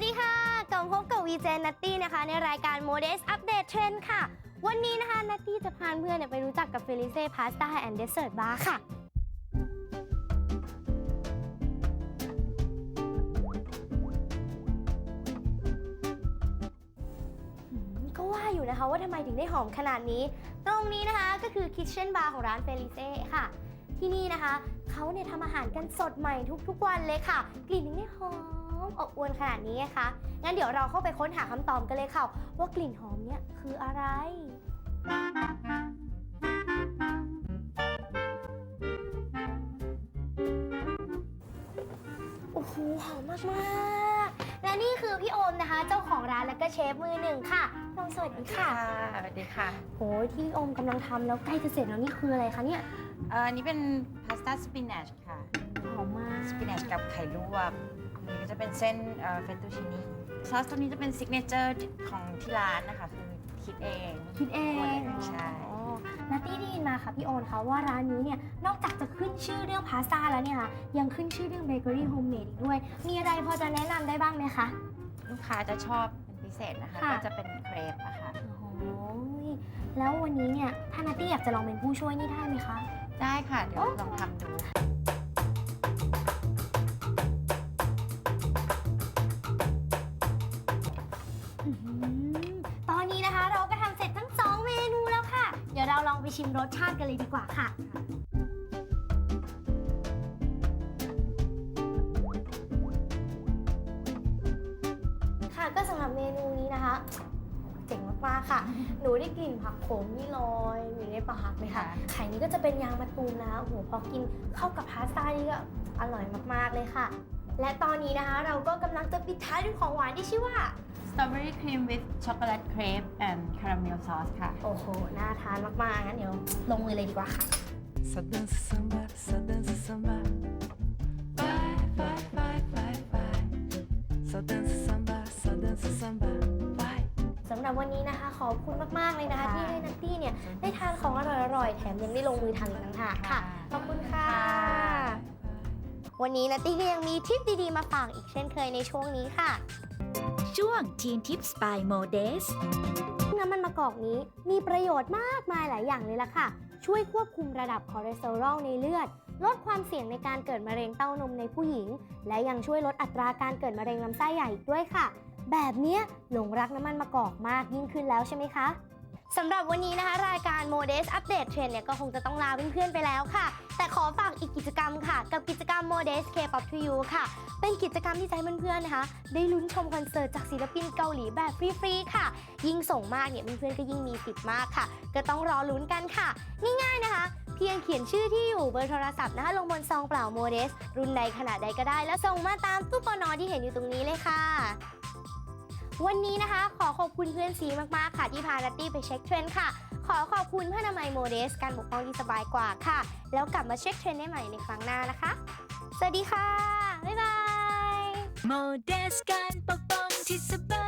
วัสดีค่ะกลับมาพบกับวีเจนัตตี้นะคะ ในรายการ Modest Update Trend ค่ะ วันนี้นะคะนัตตี้จะพาเพื่อนเนี่ยไปรู้จักกับเฟลิเซ่พาสต้าแอนด์เดสเซอร์ตบาร์ค่ะ ก็ว่าอยู่นะคะว่าทำไมถึงได้หอมขนาดนี้ ตรงนี้นะคะก็คือ Kitchen Bar ของร้านเฟลิเซ่ค่ะ ที่นี่นะคะ เขาเนี่ยทำอาหารกันสดใหม่ทุกๆวันเลยค่ะ กลิ่นถึงได้หอม อบอวลขนาดนี้นะคะ งั้นเดี๋ยวเราเข้าไปค้นหาคำตอบกันเลยค่ะ ว่ากลิ่นหอมเนี่ยคืออะไร โอ้โหหอมมากๆและนี่คือพี่โอมนะคะ เจ้าของร้านและก็เชฟมือหนึ่งค่ะน้องสวัสดีค่ะสวัสดีค่ะโหที่พี่โอมกำลังทำแล้วใกล้จะเสร็จแล้วนี่คืออะไรคะเนี่ย เอ่ออันนี้เป็นพาสต้าสปินัชค่ะ หอมมาก สปินัชกับไข่ลวกอันนี้ก็จะ เป็นเส้นเฟตตูชินีซอสตัวนี้จะเป็นซิกเนเจอร์ของที่ร้านนะคะ คือคิดเองคิดเองหมดเลยใช่อ๋อนัตตี้ได้ยินมาค่ะพี่โอนคะว่าร้านนี้เนี่ยนอกจากจะขึ้นชื่อเรื่องพาสต้าแล้วเนี่ยค่ะยังขึ้นชื่อเรื่องเบเกอรี่โฮมเมดอีกด้วย มีอะไรพอจะแนะนำได้บ้างไหมคะ ลูกค้าจะชอบเป็นพิเศษนะคะ ค่ะ ก็จะเป็นเครปอะค่ะ โอ้โหแล้ววันนี้เนี่ยถ้านัตตี้อยากจะลองเป็นผู้ช่วยนี่ได้ไหมคะ ได้ค่ะ เดี๋ยวโอ้ลองทำดู ลองไปชิมรสชาติกันเลยดีกว่าค่ะ ค่ะก็สำหรับเมนูนี้นะคะ เจ๋งมากๆค่ะ หนูได้กลิ่นผักโขมนี่ลอยอยู่ในปากเลยค่ะค่ะไข่นี้ก็จะเป็นยางมะตูมนะคะโอ้โหพอกินเข้ากับพาสต้านี่ก็อร่อยมากๆเลยค่ะ และตอนนี้นะคะเราก็กำลังจะปิดท้ายด้วยของหวานที่ชื่อว่าสตรอเบอรี่ครีม with chocolate crepe and caramel sauce ค่ะ โอ้โห น่าทานมากๆ งั้นเดี๋ยวลงมือเลยดีกว่าค่ะ Só dança samba, só dança samba. Vai, vai, vai, vai, vai. Só dança samba, só dança samba. Vai. สำหรับวันนี้นะคะ ขอบคุณมาก ๆ เลยนะคะ ค่ะ ที่ให้นัตตี้เนี่ย ได้ทานของอร่อย ๆ แถมยังได้ลงมือทำอีกต่างหากค่ะ ขอบคุณค่ะ วันนี้นัตตี้ก็ยังมีทริปดีๆ มาฝากอีกเช่นเคยในช่วงนี้ค่ะ ช่วง Teen Tips by Modes น้ำมันมะกอกนี้มีประโยชน์มากมายหลายอย่างเลยล่ะค่ะ ช่วยควบคุมระดับคอเลสเตอรอลในเลือด ลดความเสี่ยงในการเกิดมะเร็งเต้านมในผู้หญิง และยังช่วยลดอัตราการเกิดมะเร็งลำไส้ใหญ่อีกด้วยค่ะ แบบเนี้ยหลงรักน้ำมันมะกอกมากยิ่งขึ้นแล้วใช่ไหมคะสำหรับวันนี้นะคะ ราย การ Modes Update Trend เนี่ยก็คงจะต้องลาเพื่อนๆไปแล้วค่ะ แต่ขอฝากอีกกิจกรรมค่ะ กับกิจกรรม Modes K-pop to you ค่ะ เป็นกิจกรรมที่จะให้เพื่อนๆนะคะ ได้ลุ้นชมคอนเสิร์ตจากศิลปินเกาหลีแบบฟรีๆค่ะ ยิ่งส่งมากเนี่ยเพื่อนๆก็ยิ่งมีสิทธิ์มากค่ะ ก็ต้องรอลุ้นกันค่ะง่ายๆนะคะเพียงเขียนชื่อที่อยู่เบอร์โทรศัพท์นะคะลงบนซองเปล่าโมเดส รุ่นใดขนาดใดก็ได้ แล้วส่งมาตามตู้ปอนอที่เห็นอยู่ตรงนี้เลยค่ะ วันนี้นะคะ ขอขอบคุณเพื่อนซีมาก ๆ ค่ะ ที่พานัตตี้ไปเช็คเทรนด์ค่ะ ขอขอบคุณพ่อนามัยโมเดส การปกป้องที่สบายกว่าค่ะ แล้วกลับมาเช็คเทรนด์ได้ใหม่ในครั้งหน้านะคะ สวัสดีค่ะ บ๊ายบาย โมเดสการปกป้องที่สบาย